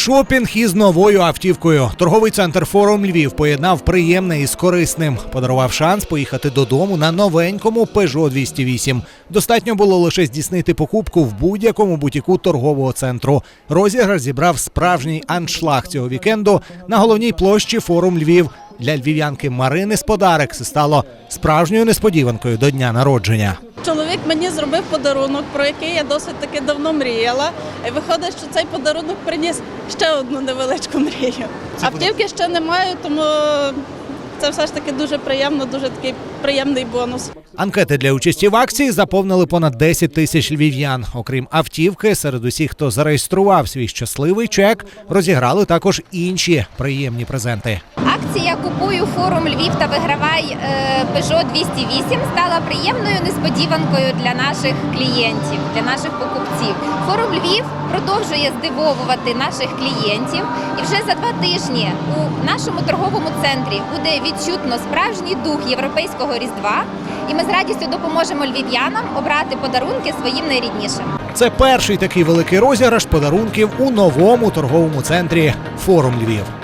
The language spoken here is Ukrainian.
Шопінг із новою автівкою. Торговий центр Форум Львів поєднав приємне із корисним. Подарував шанс поїхати додому на новенькому Peugeot 208. Достатньо було лише здійснити покупку в будь-якому бутіку торгового центру. Розіграш зібрав справжній аншлаг цього вікенду на головній площі Форум Львів. Для львів'янки Марини Сподарек це стало справжньою несподіванкою до дня народження. Чоловік мені зробив подарунок, про який я досить таки давно мріяла. І виходить, що цей подарунок приніс ще одну невеличку мрію. Автівки ще немає, тому це все ж таки дуже приємно, дуже такий приємний бонус. Анкети для участі в акції заповнили понад 10 тисяч львів'ян. Окрім автівки, серед усіх, хто зареєстрував свій щасливий чек, розіграли також інші приємні презенти. Акція Купую форум Львів та вигравай е, Peugeot 208 стала приємною несподіванкою для наших клієнтів, для наших покупців. Форум Львів продовжує здивовувати наших клієнтів, і вже за два тижні у нашому торговому центрі буде відчутно справжній дух європейського різдва. І ми з радістю допоможемо львів'янам обрати подарунки своїм найріднішим. Це перший такий великий розіграш подарунків у новому торговому центрі Форум Львів.